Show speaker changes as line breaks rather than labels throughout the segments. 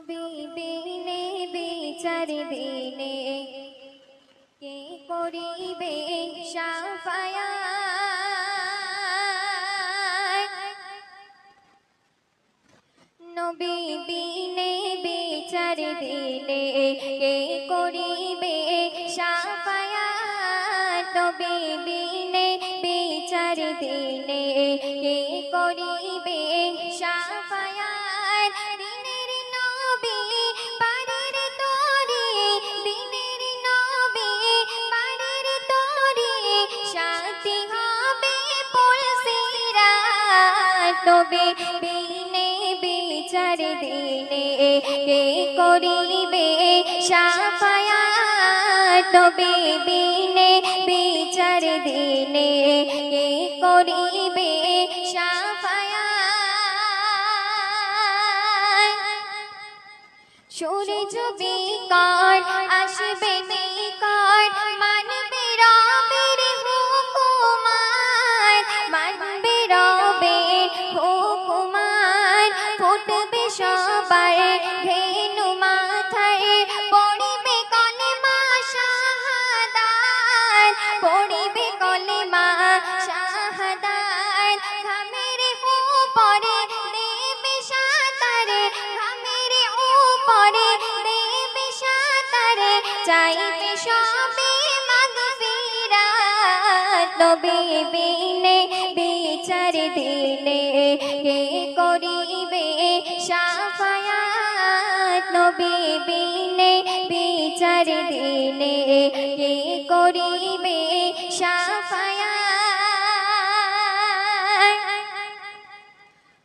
নবী বিনে বিচার দিনে কে করিবে সাফায়া নবী বিনে বিচার দিনে কে করিবে সাফায়া নবী তবে বিনে বিচার দিনে কে করিবে সাফায়া তবে বিনে বিচার দিনে কে করিবে সাফায়া সূর্য বিকট আসবে বিকট মাগফিরাত নবী বিনে বিচার দিনে কে করিবে সাফায়াত? নবী বিনে বিচার দিনে কে করিবে সাফায়াত?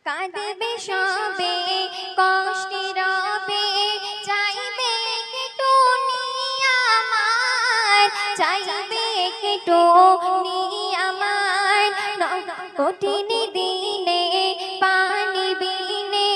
কাঁদবে সবে, কষ্টে রবে, চাইবে একটু আমার? চাইবে একটু কঠিন দিনে, পানি বিনে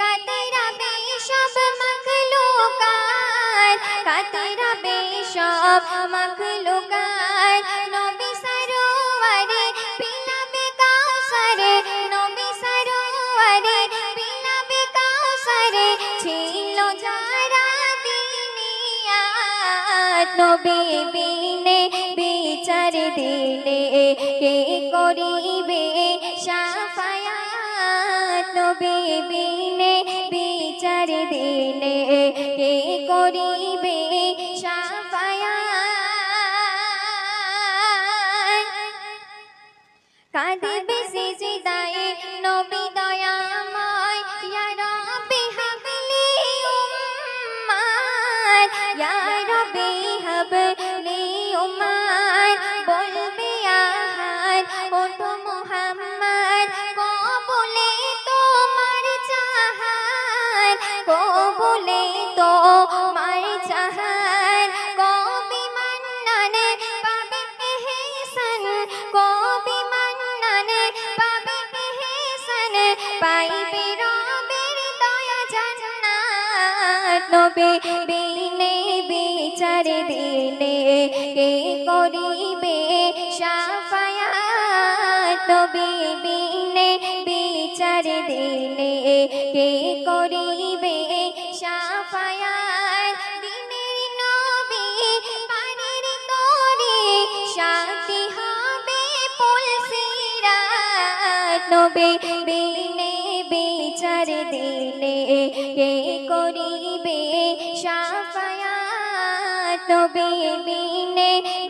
কাতরাবে সব মখলুকাত কাতরাবে সব মখলুকাত নবী সরোয়ারে পিলাবে কাউসারে, নবী সরোয়ারে পিলাবে কাউসারে, ছিল যারা দিনিয়াত। নবী বিনে বিচার দিলে কে করিবে সাফায়াত? নবী বিনে বিচার দিলে কে করিবে নবী বিনে বিচার দিনে কে করিবে সাফায়াত? নবী বিনে বিচার দিনে কে করিবে সাফায়াত? দিনের নবী পানির তরে শান্তি হবে পুলসিরাত নবী বিনে বিচার দিনে কে করিবে সাফায়াত। নবী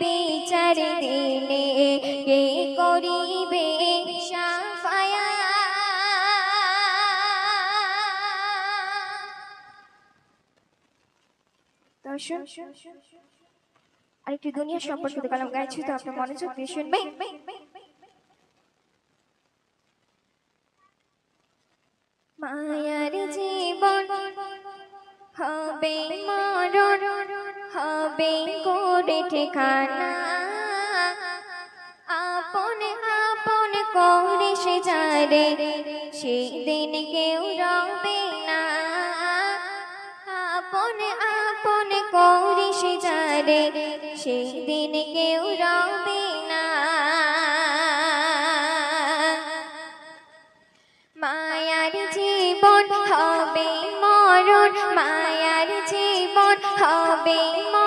বিচার দিনে কে করিবে সাফায়াত।
আরেকটি দুনিয়া সম্পর্কিত কালাম গাইছি তো আপনার মনোযোগ দিয়ে শুনবেন।
ঠিকানা? আপন আপন করে সে যারে কেউ রবে না। আপন আপন করে সে যারে কেউ রবে না। মায়ার জীবন হবে মরণ, মায়ার জীবন হবে মরণ।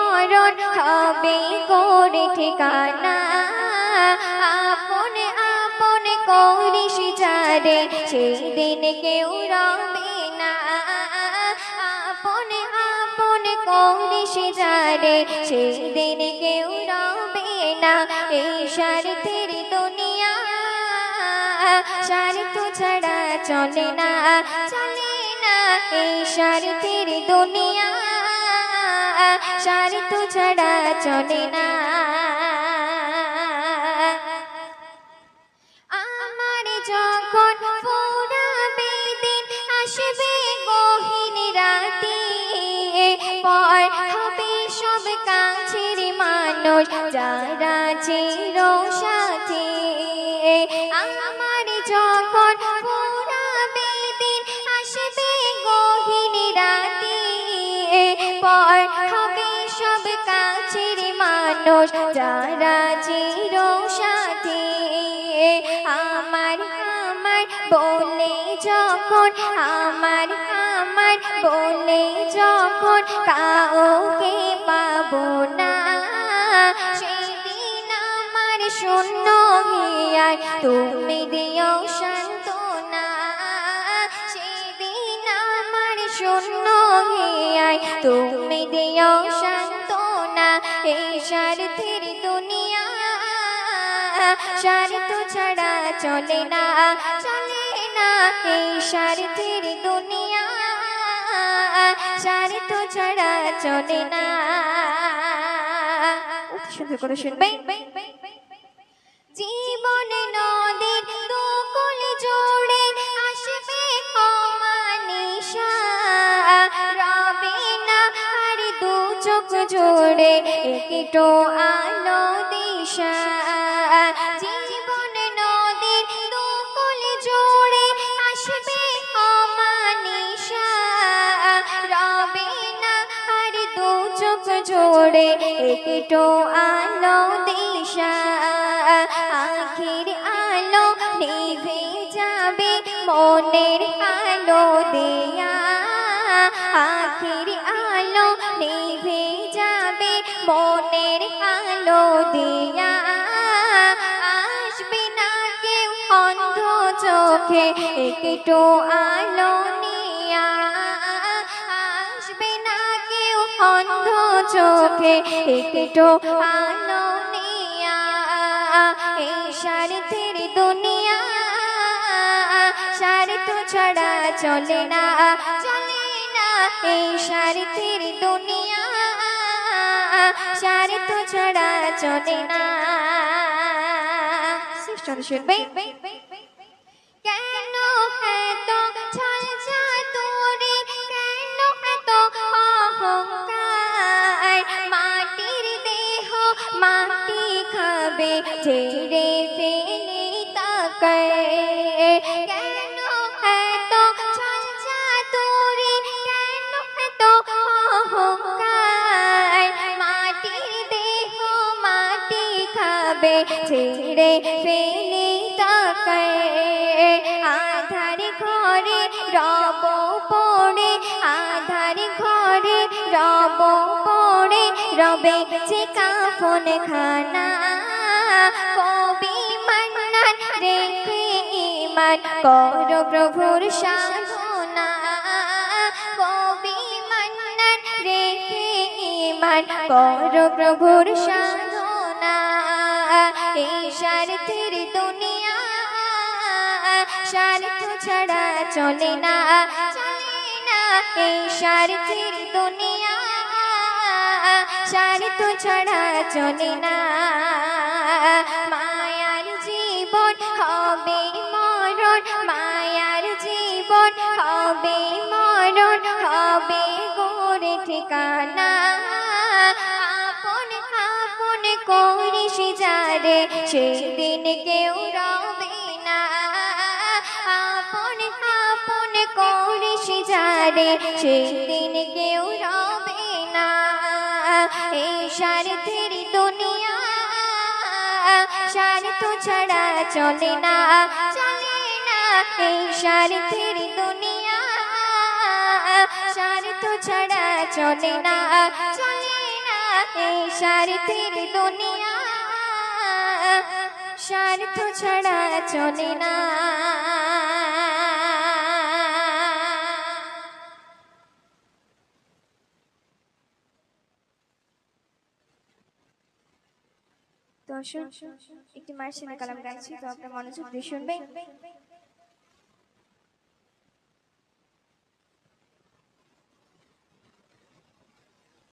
হবে করে ঠিকানা? আপনে আপনে করিস যারে সেই দিন কেউ রবে না। আপনে আপনে করিস যারে সেই দিন কেউ রবে না। এই স্বার্থের দুনিয়া, স্বার্থ ছাড়া চলে না চলে না। এই স্বার্থের দুনিয়া স্বার্থ ছাড়া চলে না। আমার যখন পুরাবে দিন আসবে গহীন রাতে, পর হবে সব কাছের মানুষ, যারা চির মানুষ, যারা চির সাথে আমার আমার বলে যখন, আমার আমার বলে যখন কাউকে পাবো না, সেদিন আমার শূন্য তুমি দিও সান্ত্বনা। সেদিন আমার শূন্য হিয়ায় তুমি দিও সান্ত্বনা। এই স্বার্থের দুনিয়া। স্বার্থ ছাড়া চলে না চলে না এই স্বার্থের দুনিয়া। স্বার্থ ছাড়া চলে না।
সুন্দর করে শুনবেন
জীবনে নদীর জোড়ে একটু আলো দিশা আর দু জোড়ে একটু আলো দিশা আখির আলো নিভে যাবে মনের আলো দেয়া। আখির আলো নিভে মনের আলো দেয়া আসবে না কেউ অন্ধ চোখে, একটু আলো নিয়া আসবে না অন্ধ চোখে, একটু আলো নিয়া এই স্বার্থের দুনিয়া স্বার্থ ছাড়া চলে না চলে না এই স্বার্থের দুনিয়া। স্বার্থ ছাড়া চলে না।
শ্রেষ্ঠ
ছেড়ে ফেলে তাকায় আধার ঘরে রব পড়ে, আধার ঘরে রব পড়ে, রবে যে কাফন খানা কবি মান্নান রেখে ইমান কর প্রভুর সাধনা। কবি মান্নান রেখে ইমান কর প্রভুর সাধনা। এই স্বার্থের দুনিয়া। স্বার্থ ছাড়া চলে না এই স্বার্থের দুনিয়া। স্বার্থ ছাড়া চলে না, মায়ার জীবন হবে মরণ, মায়ার জীবন হবে মরণ, হবে গোরে ঠিকানা। আপন আপন করিস যারে সেদিন কেউ রবে না। আপন আপন করিস যারে সেদিন কেউ রবে না। এই স্বার্থের দুনিয়া, স্বার্থ ছাড়া চলে না চলে না। এই স্বার্থের দুনিয়া, স্বার্থ ছাড়া চলে না চলে না। এই স্বার্থের দুনিয়া স্বার্থ ছাড়া চলে না।
দর্শক একটি মার্শাল কালাম গাইছি তো আপনার মনোযোগ দিয়ে শুনবেন।